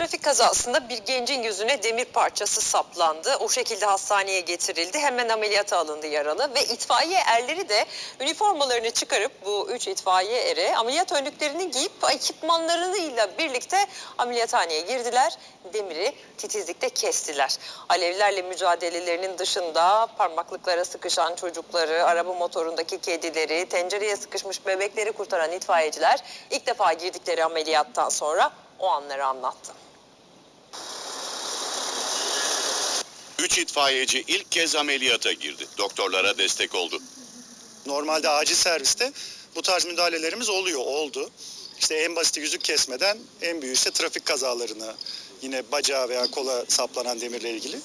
Trafik kazasında bir gencin yüzüne demir parçası saplandı. O şekilde hastaneye getirildi. Hemen ameliyata alındı yaralı ve itfaiye erleri de üniformalarını çıkarıp bu üç itfaiye eri ameliyat önlüklerini giyip ekipmanlarıyla birlikte ameliyathaneye girdiler. Demiri titizlikte kestiler. Alevlerle mücadelelerinin dışında parmaklıklara sıkışan çocukları, araba motorundaki kedileri, tencereye sıkışmış bebekleri kurtaran itfaiyeciler ilk defa girdikleri ameliyattan sonra o anları anlattı. Üç itfaiyeci ilk kez ameliyata girdi. Doktorlara destek oldu. Normalde acil serviste bu tarz müdahalelerimiz oluyor, oldu. İşte en basiti yüzük kesmeden en büyüğü ise trafik kazalarına, yine bacağı veya kola saplanan demirle ilgili.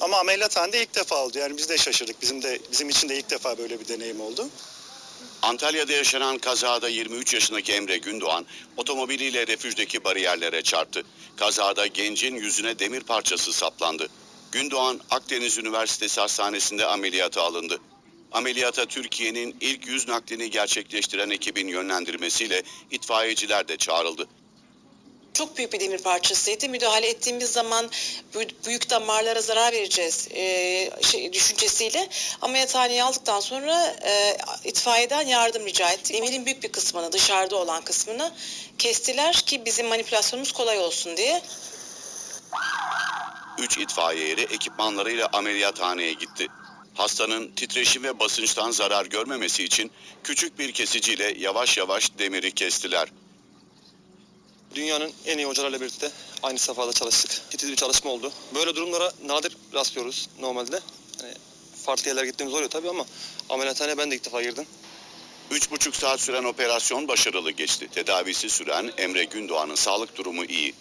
Ama ameliyathanede ilk defa oldu. Yani biz de şaşırdık. Bizim de bizim için de ilk defa böyle bir deneyim oldu. Antalya'da yaşanan kazada 23 yaşındaki Emre Gündoğan otomobiliyle refüjdeki bariyerlere çarptı. Kazada gencin yüzüne demir parçası saplandı. Gündoğan Akdeniz Üniversitesi Hastanesi'nde ameliyata alındı. Ameliyata Türkiye'nin ilk yüz naklini gerçekleştiren ekibin yönlendirmesiyle itfaiyeciler de çağrıldı. Çok büyük bir demir parçasıydı. Müdahale ettiğimiz zaman bü- büyük damarlara zarar vereceğiz e, şey, düşüncesiyle ameliyathaneye aldıktan sonra e, itfaiyeden yardım rica ettik. Demirin büyük bir kısmını dışarıda olan kısmını kestiler ki bizim manipülasyonumuz kolay olsun diye. Üç itfaiye eri ekipmanlarıyla ameliyathaneye gitti. Hastanın titreşim ve basınçtan zarar görmemesi için küçük bir kesiciyle yavaş yavaş demiri kestiler. Dünyanın en iyi hocalarla birlikte aynı safhada çalıştık. Titiz bir çalışma oldu. Böyle durumlara nadir rastlıyoruz normalde. Hani farklı yerlere gittiğimiz oluyor tabii ama ameliyathaneye ben de ilk defa girdim. Üç buçuk saat süren operasyon başarılı geçti. Tedavisi süren Emre Gündoğan'ın sağlık durumu iyi.